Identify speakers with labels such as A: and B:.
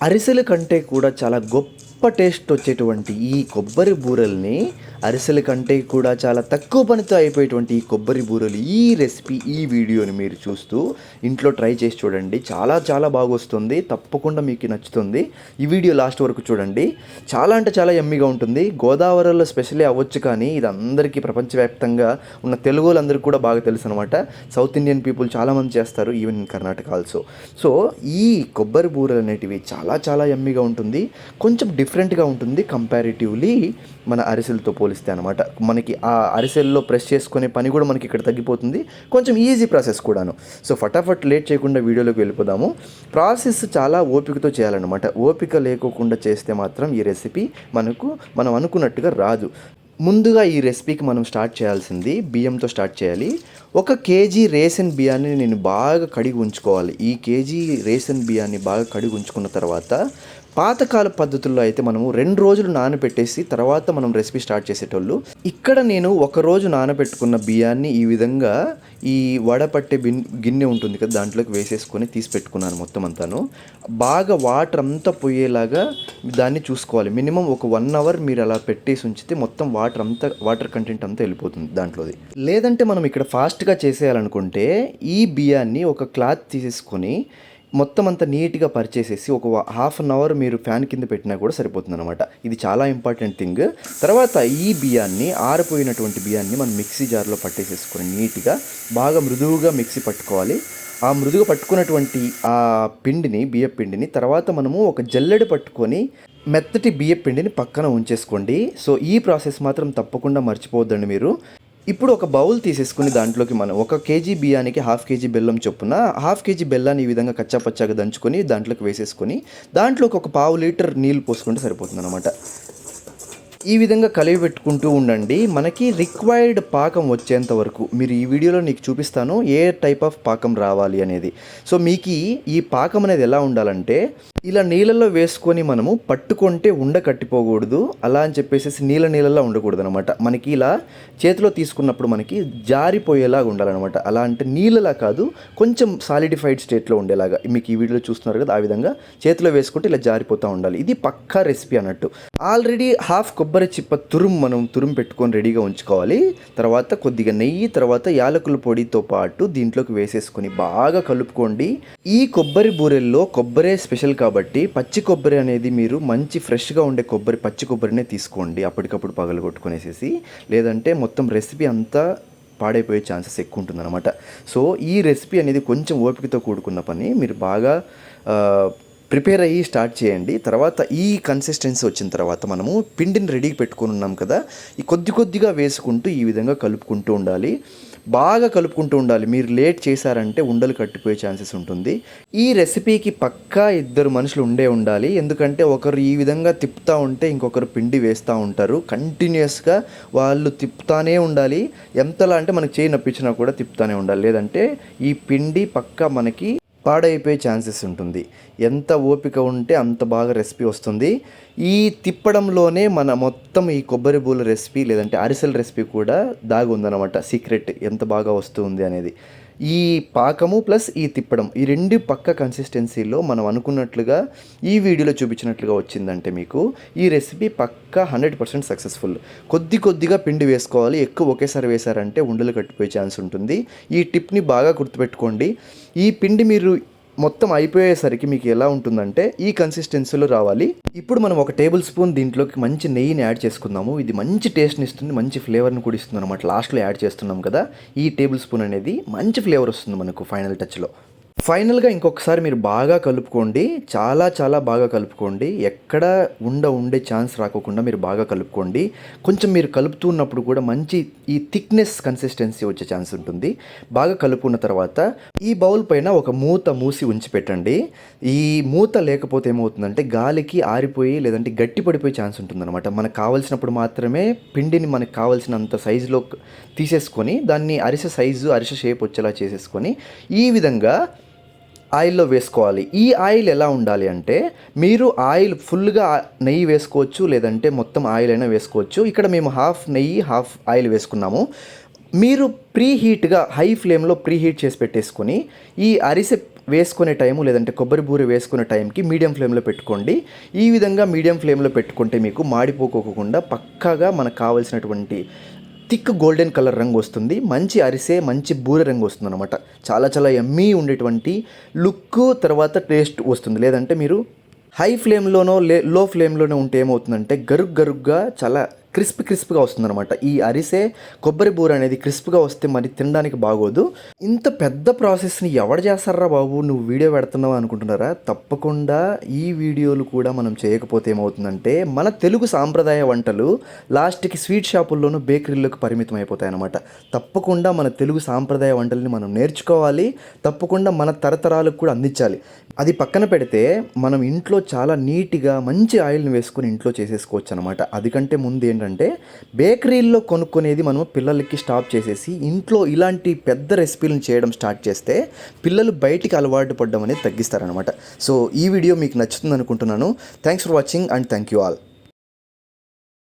A: అరిసెల కంటే కూడా చాలా గొప్ప టేస్ట్ వచ్చేటువంటి ఈ కొబ్బరి బూరెల్ని అరిసెల కంటే కూడా చాలా తక్కువ పనితో అయిపోయేటువంటి ఈ కొబ్బరి బూరెలు ఈ రెసిపీ ఈ వీడియోని మీరు చూస్తూ ఇంట్లో ట్రై చేసి చూడండి. చాలా చాలా బాగా వస్తుంది తప్పకుండా మీకు నచ్చుతుంది. ఈ వీడియో లాస్ట్ వరకు చూడండి. చాలా అంటే చాలా ఎమ్మిగా ఉంటుంది. గోదావరిలో స్పెషలీ అవ్వచ్చు కానీ ఇది అందరికీ ప్రపంచవ్యాప్తంగా ఉన్న తెలుగు వాళ్ళందరికీ కూడా బాగా తెలుసు అనమాట సౌత్ ఇండియన్ పీపుల్ చాలామంది చేస్తారు even in Karnataka also. So ఈ కొబ్బరి బూరెలు అనేటివి చాలా చాలా ఎమ్మిగా ఉంటుంది. కొంచెం డిఫరెంట్గా ఉంటుంది కంపారిటివ్లీ మన అరిసెలతో పోలిస్తే అనమాట మనకి ఆ అరిసెల్లో ప్రెస్ చేసుకునే పని కూడా మనకి ఇక్కడ తగ్గిపోతుంది. కొంచెం ఈజీ ప్రాసెస్ కూడాను. సో ఫటాఫట్ లేట్ చేయకుండా వీడియోలోకి వెళ్ళిపోదాము. ప్రాసెస్ చాలా ఓపికతో చేయాలన్నమాట. ఓపిక లేకోకుండా చేస్తే మాత్రం ఈ రెసిపీ మనకు మనం అనుకున్నట్టుగా రాదు. ముందుగా ఈ రెసిపీకి మనం స్టార్ట్ చేయాల్సింది బియ్యంతో స్టార్ట్ చేయాలి. ఒక కేజీ రేషన్ బియ్యాన్ని నేను బాగా కడిగి ఉంచుకోవాలి. ఈ కేజీ రేషన్ బియ్యాన్ని బాగా కడిగి ఉంచుకున్న తర్వాత పాతకాల పద్ధతుల్లో అయితే మనము రెండు రోజులు నానబెట్టేసి తర్వాత మనం రెసిపీ స్టార్ట్ చేసేటోళ్ళు. ఇక్కడ నేను ఒక రోజు నానబెట్టుకున్న బియ్యాన్ని ఈ విధంగా ఈ వడపట్టే బిన్ గిన్నె ఉంటుంది కదా దాంట్లోకి వేసేసుకొని తీసి పెట్టుకున్నాను మొత్తం అంతాను. బాగా వాటర్ అంతా పోయేలాగా దాన్ని చూసుకోవాలి. మినిమం ఒక వన్ అవర్ మీరు అలా పెట్టేసి ఉంచితే మొత్తం వాటర్ అంతా వాటర్ కంటెంట్ అంతా వెళ్ళిపోతుంది దాంట్లోది. లేదంటే మనం ఇక్కడ ఫాస్ట్గా చేసేయాలనుకుంటే ఈ బియ్యాన్ని ఒక క్లాత్ తీసేసుకొని మొత్తం అంతా నీట్గా పరిచేసేసి ఒక హాఫ్ అన్ అవర్ మీరు ఫ్యాన్ కింద పెట్టినా కూడా సరిపోతుంది అనమాట ఇది చాలా ఇంపార్టెంట్ థింగ్. తర్వాత ఈ బియ్యాన్ని ఆరిపోయినటువంటి బియ్యాన్ని మనం మిక్సీ జార్లో పట్టేసేసుకొని నీట్గా బాగా మృదువుగా మిక్సీ పట్టుకోవాలి. ఆ మృదుగా పట్టుకున్నటువంటి ఆ పిండిని బియ్య పిండిని తర్వాత మనము ఒక జల్లెడ పట్టుకొని మెత్తటి బియ్య పిండిని పక్కన ఉంచేసుకోండి. సో ఈ ప్రాసెస్ మాత్రం తప్పకుండా మర్చిపోవద్దండి మీరు. ఇప్పుడు ఒక బౌల్ తీసేసుకుని దాంట్లోకి మనం ఒక కేజీ బియ్యానికి హాఫ్ కేజీ బెల్లం చొప్పున హాఫ్ కేజీ బెల్లాన్ని ఈ విధంగా కచ్చాపచ్చాగా దంచుకొని దాంట్లోకి వేసేసుకొని దాంట్లోకి ఒక పావు లీటర్ నీళ్ళు పోసుకుంటే సరిపోతుంది అనమాట ఈ విధంగా కలిపి పెట్టుకుంటూ ఉండండి. మనకి రిక్వైర్డ్ పాకం వచ్చేంత వరకు. మీరు ఈ వీడియోలో నీకు చూపిస్తాను ఏ టైప్ ఆఫ్ పాకం రావాలి అనేది. సో మీకు ఈ పాకం అనేది ఎలా ఉండాలంటే ఇలా నీళ్ళల్లో వేసుకొని మనము పట్టుకుంటే ఉండ కట్టిపోకూడదు. అలా అని చెప్పేసి నీళ్ళ నీళ్ళల్లో ఉండకూడదు అనమాట మనకి ఇలా చేతిలో తీసుకున్నప్పుడు మనకి జారిపోయేలాగా ఉండాలన్నమాట. అలా అంటే నీళ్ళలా కాదు కొంచెం సాలిడిఫైడ్ స్టేట్లో ఉండేలాగా. మీకు ఈ వీడియోలో చూస్తున్నారు కదా ఆ విధంగా చేతిలో వేసుకుంటే ఇలా జారిపోతూ ఉండాలి. ఇది పక్కా రెసిపీ అన్నట్టు. ఆల్రెడీ హాఫ్ కొబ్బరి కొబ్బరి చిప్ప తురుము మనం తురుము పెట్టుకొని రెడీగా ఉంచుకోవాలి. తర్వాత కొద్దిగా నెయ్యి తర్వాత యాలకుల పొడితో పాటు దీంట్లోకి వేసేసుకొని బాగా కలుపుకోండి. ఈ కొబ్బరి బూరెల్లో కొబ్బరే స్పెషల్ కాబట్టి పచ్చి కొబ్బరి అనేది మీరు మంచి ఫ్రెష్గా ఉండే కొబ్బరి పచ్చి కొబ్బరినే తీసుకోండి అప్పటికప్పుడు పగలు కొట్టుకునేసేసి లేదంటే మొత్తం రెసిపీ అంతా పాడైపోయే ఛాన్సెస్ ఎక్కువ ఉంటుందన్నమాట. సో ఈ రెసిపీ అనేది కొంచెం ఓపికతో కూడుకున్న పని. మీరు బాగా ప్రిపేర్ అయ్యి స్టార్ట్ చేయండి. తర్వాత ఈ కన్సిస్టెన్సీ వచ్చిన తర్వాత మనము పిండిని రెడీగా పెట్టుకుని ఉన్నాం కదా ఈ కొద్ది కొద్దిగా వేసుకుంటూ ఈ విధంగా కలుపుకుంటూ ఉండాలి. బాగా కలుపుకుంటూ ఉండాలి. మీరు లేట్ చేశారంటే ఉండలు కట్టిపోయే ఛాన్సెస్ ఉంటుంది. ఈ రెసిపీకి పక్కా ఇద్దరు మనుషులు ఉండే ఉండాలి. ఎందుకంటే ఒకరు ఈ విధంగా తిప్పుతూ ఉంటే ఇంకొకరు పిండి వేస్తూ ఉంటారు. కంటిన్యూస్గా వాళ్ళు తిప్పుతానే ఉండాలి. ఎంతలా అంటే మనకి చేయి నప్పించినా కూడా తిప్పుతానే ఉండాలి. లేదంటే ఈ పిండి పక్కా మనకి పాడైపోయే ఛాన్సెస్ ఉంటుంది. ఎంత ఓపిక ఉంటే అంత బాగా రెసిపీ వస్తుంది. ఈ తిప్పడంలోనే మన మొత్తం ఈ కొబ్బరి బూల రెసిపీ లేదంటే అరిసెల రెసిపీ కూడా దాగి ఉందన్నమాట. సీక్రెట్ ఎంత బాగా వస్తుంది అనేది. ఈ పాకము ప్లస్ ఈ తిప్పడం ఈ రెండు పక్క కన్సిస్టెన్సీలో మనం అనుకున్నట్లుగా ఈ వీడియోలో చూపించినట్లుగా వచ్చిందంటే మీకు ఈ రెసిపీ పక్కా హండ్రెడ్ పర్సెంట్ సక్సెస్ఫుల్ కొద్ది కొద్దిగా పిండి వేసుకోవాలి. ఎక్కువ ఒకేసారి వేశారంటే ఉండలు కట్టిపోయే ఛాన్స్ ఉంటుంది. ఈ టిప్ని బాగా గుర్తుపెట్టుకోండి. ఈ పిండి మీరు మొత్తం అయిపోయేసరికి మీకు ఎలా ఉంటుందంటే ఈ కన్సిస్టెన్సీలో రావాలి. ఇప్పుడు మనం ఒక టేబుల్ స్పూన్ దీంట్లోకి మంచి నెయ్యిని యాడ్ చేసుకుందాము. ఇది మంచి టేస్ట్ని ఇస్తుంది మంచి ఫ్లేవర్ని కూడా ఇస్తుంది అనమాట లాస్ట్లో యాడ్ చేస్తున్నాం కదా ఈ టేబుల్ స్పూన్ అనేది మంచి ఫ్లేవర్ వస్తుంది మనకు ఫైనల్ టచ్లో ఫైనల్గా ఇంకొకసారి మీరు బాగా కలుపుకోండి చాలా చాలా బాగా కలుపుకోండి. ఎక్కడ ఉండ ఉండే ఛాన్స్ రాకోకుండా మీరు బాగా కలుపుకోండి. కొంచెం మీరు కలుపుతున్నప్పుడు కూడా మంచి ఈ థిక్నెస్ కన్సిస్టెన్సీ వచ్చే ఛాన్స్ ఉంటుంది. బాగా కలుపుకున్న తర్వాత ఈ బౌల్ పైన ఒక మూత మూసి ఉంచి పెట్టండి ఈ మూత లేకపోతే ఏమవుతుందంటే గాలికి ఆరిపోయి లేదంటే గట్టి పడిపోయే ఛాన్స్ ఉంటుందన్నమాట. మనకు కావలసినప్పుడు మాత్రమే పిండిని మనకు కావాల్సినంత సైజులో తీసేసుకొని దాన్ని అరిసె సైజు అరిసె షేప్ వచ్చేలా చేసేసుకొని ఈ విధంగా ఆయిల్లో వేసుకోవాలి. ఈ ఆయిల్ ఎలా ఉండాలి అంటే మీరు ఆయిల్ ఫుల్గా నెయ్యి వేసుకోవచ్చు లేదంటే మొత్తం ఆయిల్ అయినా వేసుకోవచ్చు. ఇక్కడ మేము హాఫ్ నెయ్యి హాఫ్ ఆయిల్ వేసుకున్నాము. మీరు ప్రీ హీట్గా హై ఫ్లేమ్లో ప్రీ హీట్ చేసి పెట్టేసుకొని ఈ అరిసె వేసుకునే టైము లేదంటే కొబ్బరి బూర వేసుకునే టైంకి మీడియం ఫ్లేమ్లో పెట్టుకోండి. ఈ విధంగా మీడియం ఫ్లేమ్లో పెట్టుకుంటే మీకు మాడిపోకోకుండా పక్కాగా మనకు కావాల్సినటువంటి థిక్ గోల్డెన్ కలర్ రంగు వస్తుంది. మంచి అరిసే మంచి బూర రంగు వస్తుంది అనమాట చాలా చాలా ఎమ్మీ ఉండేటువంటి లుక్ తర్వాత టేస్ట్ వస్తుంది. లేదంటే మీరు హై ఫ్లేమ్లోనో లే లో ఫ్లేమ్లోనో ఉంటే ఏమవుతుందంటే గరుగ్ గరుగ్గా చాలా క్రిస్ప్ క్రిస్ప్గా వస్తుందన్నమాట. ఈ అరిసే కొబ్బరి బూర అనేది క్రిస్ప్గా వస్తే మరి తినడానికి బాగోదు. ఇంత పెద్ద ప్రాసెస్ని ఎవడు చేస్తారా బాబు? నువ్వు వీడియో పెడుతున్నావు అనుకుంటున్నారా? తప్పకుండా ఈ వీడియోలు కూడా మనం చేయకపోతే ఏమవుతుందంటే మన తెలుగు సాంప్రదాయ వంటలు లాస్ట్కి స్వీట్ షాపుల్లోనూ బేకరీలకు పరిమితం అయిపోతాయి అనమాట తప్పకుండా మన తెలుగు సాంప్రదాయ వంటల్ని మనం నేర్చుకోవాలి. తప్పకుండా మన తరతరాలకు కూడా అందించాలి. అది పక్కన పెడితే మనం ఇంట్లో చాలా నీట్గా మంచి ఆయిల్ని వేసుకొని ఇంట్లో చేసేసుకోవచ్చు అనమాట అదికంటే ముందు ఏంటంటే బేకరీల్లో కొనుక్కునేది మనం పిల్లలకి స్టాప్ చేసేసి ఇంట్లో ఇలాంటి పెద్ద రెసిపీలను చేయడం స్టార్ట్ చేస్తే పిల్లలు బయటికి అలవాటు పడడం అనేది తగ్గిస్తారనమాట సో ఈ వీడియో మీకు నచ్చుతుంది అనుకుంటున్నాను thanks for watching and thank you all